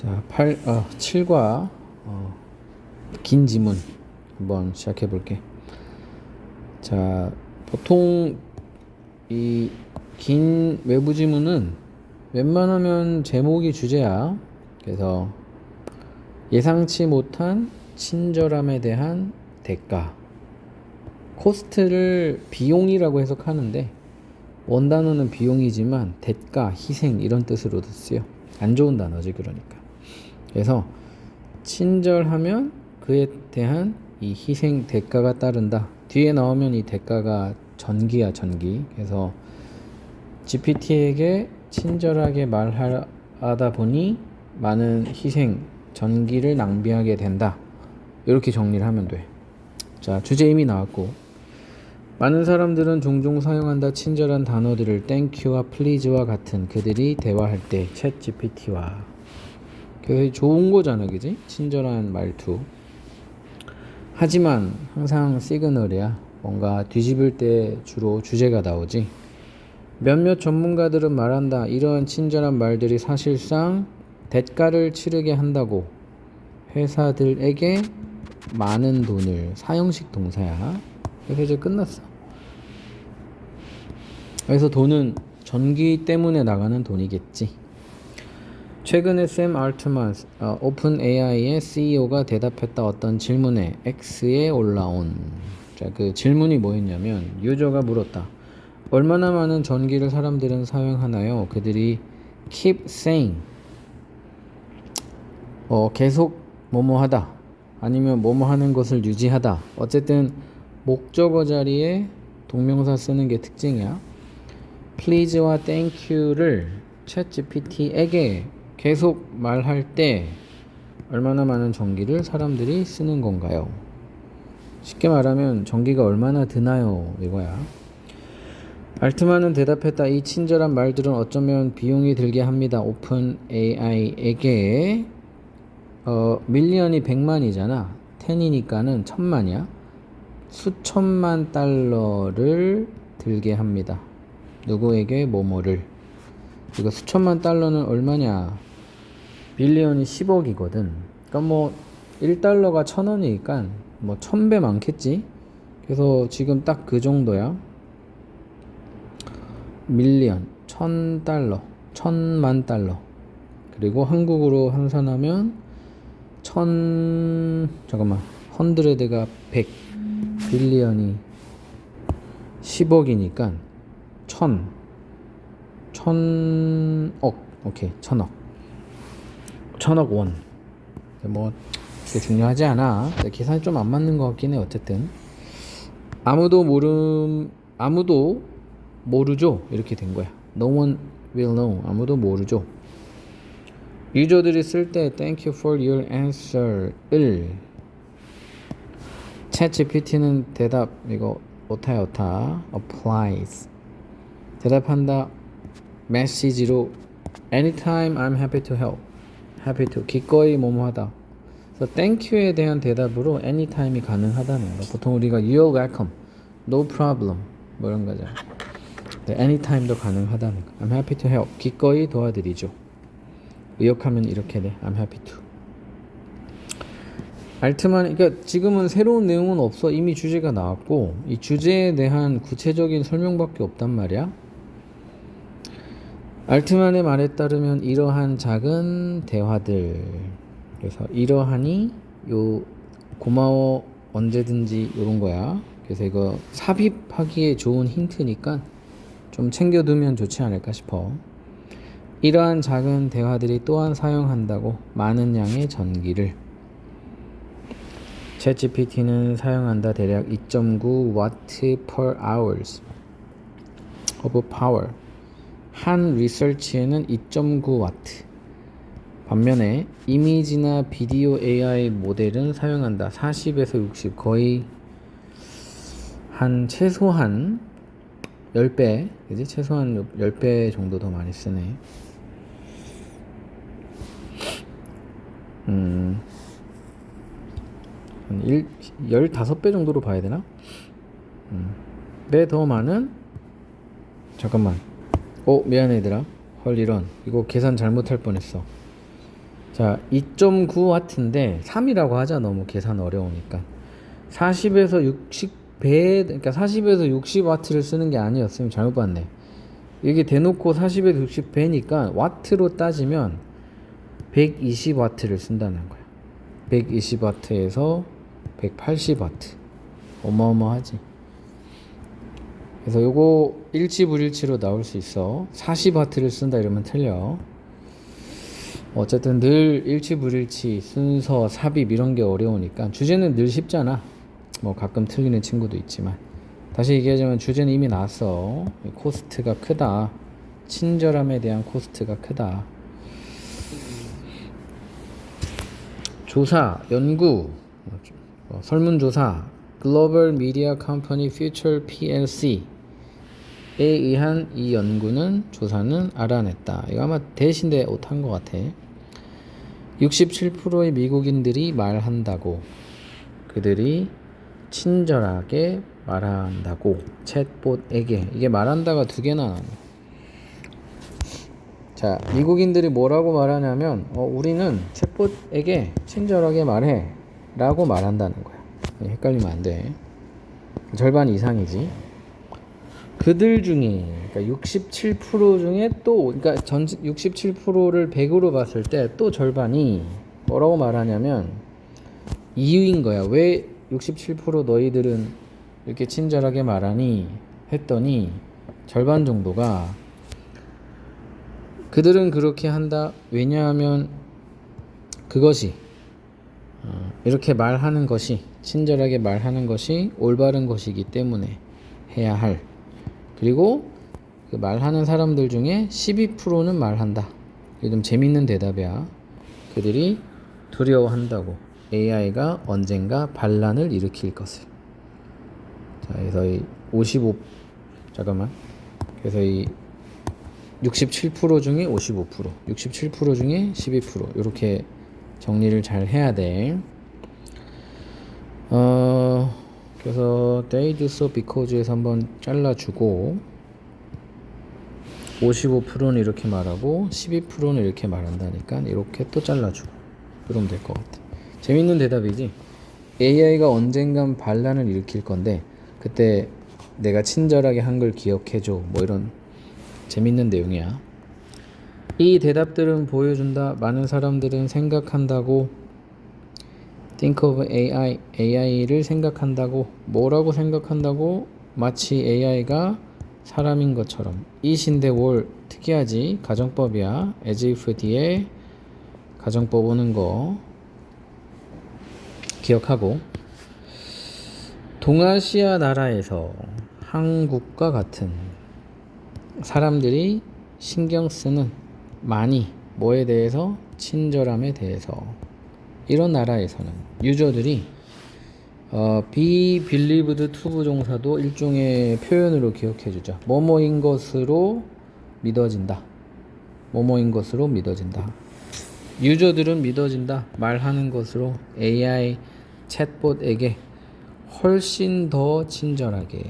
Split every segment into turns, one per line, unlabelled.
자, 8, 어, 7과 어, 긴 지문 한번 시작해 볼게. 자, 보통 이 긴 외부 지문은 웬만하면 제목이 주제야. 그래서 예상치 못한 친절함에 대한 대가. 코스트를 비용이라고 해석하는데 원단어는 비용이지만 대가, 희생 이런 뜻으로도 쓰여. 안 좋은 단어지 그러니까. 그래서 친절하면 그에 대한 이 희생 대가가 따른다. 뒤에 나오면 이 대가가 전기야 전기. 그래서 GPT에게 친절하게 말하다 보니 많은 희생 전기를 낭비하게 된다. 이렇게 정리를 하면 돼. 자 주제 이미 나왔고 많은 사람들은 종종 사용한다 친절한 단어들을 땡큐와 플리즈와 같은 그들이 대화할 때 챗 GPT와 그게 좋은 거잖아 그지? 친절한 말투. 하지만 항상 시그널이야. 뭔가 뒤집을 때 주로 주제가 나오지. 몇몇 전문가들은 말한다. 이러한 친절한 말들이 사실상 대가를 치르게 한다고. 회사들에게 많은 돈을 사형식 동사야. 그래서 이제 끝났어. 그래서 돈은 전기 때문에 나가는 돈이겠지 최근에 샘 알트만 어, 오픈 AI의 CEO가 대답했다 어떤 질문에 X에 올라온 자, 그 질문이 뭐였냐면 유저가 물었다. 얼마나 많은 전기를 사람들은 사용하나요? 그들이 keep saying 어, 계속 뭐뭐 하다 아니면 뭐뭐 하는 것을 유지하다 어쨌든 목적어 자리에 동명사 쓰는 게 특징이야. please와 thankyou를 챗GPT에게 계속 말할 때 얼마나 많은 전기를 사람들이 쓰는 건가요? 쉽게 말하면 전기가 얼마나 드나요? 이거야. 알트만은 대답했다. 이 친절한 말들은 어쩌면 비용이 들게 합니다. 오픈 AI에게 어, 밀리언이 100만이잖아. 10이니까는 천만이야. 수천만 달러를 들게 합니다. 누구에게 뭐뭐를. 이거 수천만 달러는 얼마냐? 빌리언이 10억이거든. 그러니까 뭐 1달러가 1000원이니까 뭐 1000배 많겠지? 그래서 지금 딱 그 정도야. 밀리언, 1000달러, 1000만 달러. 그리고 한국으로 환산하면 1000 잠깐만. 헌드레드가 100 빌리언이 10억이니까 1000 천억 오케이 천억 천억 원. 뭐 그게 중요하지 않아. 계산이 좀 안 맞는 것 같긴 해. 어쨌든 아무도 모름 아무도 모르죠. 이렇게 된 거야. No one will know. 아무도 모르죠. 유저들이 쓸 때 Thank you for your answer을 챗 GPT는 대답 이거 오타야 오타 applies 대답한다 메시지로 anytime I'm happy to help happy to. 기꺼이 뭐뭐하다. 그래서 thank you에 대한 대답으로 anytime이 가능하다는 거. 보통 우리가 you're welcome no problem 뭐 이런 거죠. 네, anytime도 가능하다는 거. I'm happy to help. 기꺼이 도와드리죠. 의역하면 이렇게 돼. I'm happy to. 알트만 그러니까 지금은 새로운 내용은 없어. 이미 주제가 나왔고 이 주제에 대한 구체적인 설명밖에 없단 말이야 알트만의 말에 따르면 이러한 작은 대화들 그래서 이러하니 요 고마워 언제든지 요런 거야. 그래서 이거 삽입하기에 좋은 힌트니까 좀 챙겨두면 좋지 않을까 싶어. 이러한 작은 대화들이 또한 사용한다고 많은 양의 전기를. 챗GPT는 사용한다 대략 2.9 와트 per hours of power 한 리서치에는 2.9 와트. 반면에 이미지나 비디오 AI 모델은 사용한다. 40에서 60 거의 한 최소한 10배 그지? 최소한 10배 정도 더 많이 쓰네. 음, 한 1, 15배 정도로 봐야 되나? 음, 배 더 많은 잠깐만 어 미안해 얘들아 헐 이런 이거 계산 잘못할 뻔했어 자 자, 2.9 와트인데 3이라고 하자 너무 계산 어려우니까 40에서 60 배 그러니까 40에서 60 와트를 쓰는 게 아니었으면 잘못 봤네. 이게 대놓고 40에서 60 배니까 와트로 따지면 120 와트를 쓴다는 거야. 120 와트에서 180 와트. 어마어마하지. 그래서 요거 일치 불일치로 나올 수 있어. 40와트를 쓴다 이러면 틀려. 어쨌든 늘 일치 불일치, 순서, 삽입 이런 게 어려우니까 주제는 늘 쉽잖아. 뭐 가끔 틀리는 친구도 있지만 다시 얘기하자면 주제는 이미 나왔어. 코스트가 크다. 친절함에 대한 코스트가 크다. 조사, 연구, 어, 설문조사, 글로벌 미디어 컴퍼니 퓨처 PLC에 의한 이 연구는 조사는 알아냈다. 이거 아마 대신데 못한 것 같아. 67%의 미국인들이 말한다고 그들이 친절하게 말한다고 챗봇에게 이게 말한다가 두 개나 나와. 자, 미국인들이 뭐라고 말하냐면 어, 우리는 챗봇에게 친절하게 말해 라고 말한다는 거야. 헷갈리면 안 돼. 절반 이상이지. 그들 중에 그러니까 67% 중에 또 그러니까 전 67%를 100으로 봤을 때 또 절반이 뭐라고 말하냐면 이유인 거야. 왜 67% 너희들은 이렇게 친절하게 말하니 했더니 절반 정도가 그들은 그렇게 한다. 왜냐하면 그것이 어, 이렇게 말하는 것이 친절하게 말하는 것이 올바른 것이기 때문에 해야 할 그리고 그 말하는 사람들 중에 12%는 말한다. 이게 좀 재밌는 대답이야. 그들이 두려워한다고 AI가 언젠가 반란을 일으킬 것을. 자, 그래서 이 55, 잠깐만. 그래서 이 67% 중에 55%, 67% 중에 12% 이렇게 정리를 잘 해야 돼. 어, 그래서 so because에서 한번 잘라주고 55%는 이렇게 말하고 12%는 이렇게 말한다니까 이렇게 또 잘라주고 그러면 될 것 같아. 재밌는 대답이지. AI가 언젠간 반란을 일으킬 건데 그때 내가 친절하게 한걸 기억해줘 뭐 이런 재밌는 내용이야. 이 대답들은 보여준다. 많은 사람들은 생각한다고 think of AI, AI를 생각한다고 뭐라고 생각한다고 마치 AI가 사람인 것처럼. 이신데 월 특이하지? 가정법이야. As if 뒤에 가정법 오는 거 기억하고. 동아시아 나라에서 한국과 같은 사람들이 신경 쓰는 많이 뭐에 대해서? 친절함에 대해서 이런 나라에서는 유저들이 어, be believed to 부정사도 일종의 표현으로 기억해 주죠. 뭐뭐인 것으로 믿어진다. 뭐뭐인 것으로 믿어진다. 유저들은 믿어진다. 말하는 것으로 AI 챗봇에게 훨씬 더 친절하게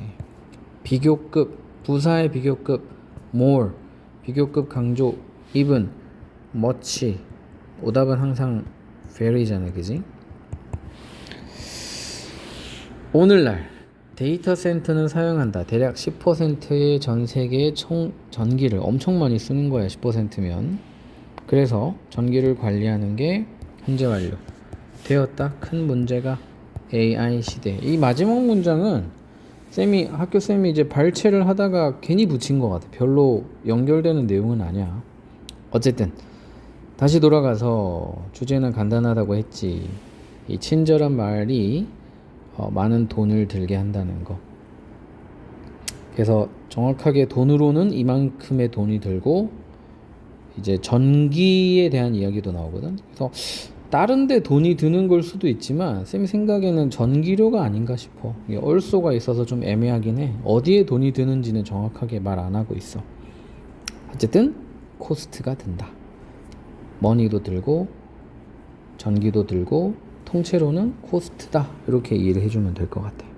비교급 부사의 비교급 more 비교급 강조 even much 오답은 항상 very잖아 그지? 오늘날 데이터 센터는 사용한다. 대략 10%의 전 세계의 총 전기를 엄청 많이 쓰는 거야. 10%면. 그래서 전기를 관리하는 게 현재 완료 되었다. 큰 문제가 AI 시대. 이 마지막 문장은 쌤이 학교 쌤이 이제 발췌를 하다가 괜히 붙인 것 같아. 별로 연결되는 내용은 아니야. 어쨌든 다시 돌아가서 주제는 간단하다고 했지. 이 친절한 말이 어, 많은 돈을 들게 한다는 거. 그래서 정확하게 돈으로는 이만큼의 돈이 들고 이제 전기에 대한 이야기도 나오거든. 그래서 다른 데 돈이 드는 걸 수도 있지만 쌤 생각에는 전기료가 아닌가 싶어. 이게 얼소가 있어서 좀 애매하긴 해. 어디에 돈이 드는지는 정확하게 말 안 하고 있어. 어쨌든 코스트가 든다. 머니도 들고 전기도 들고 통째로는 코스트다. 이렇게 이해를 해주면 될 것 같아.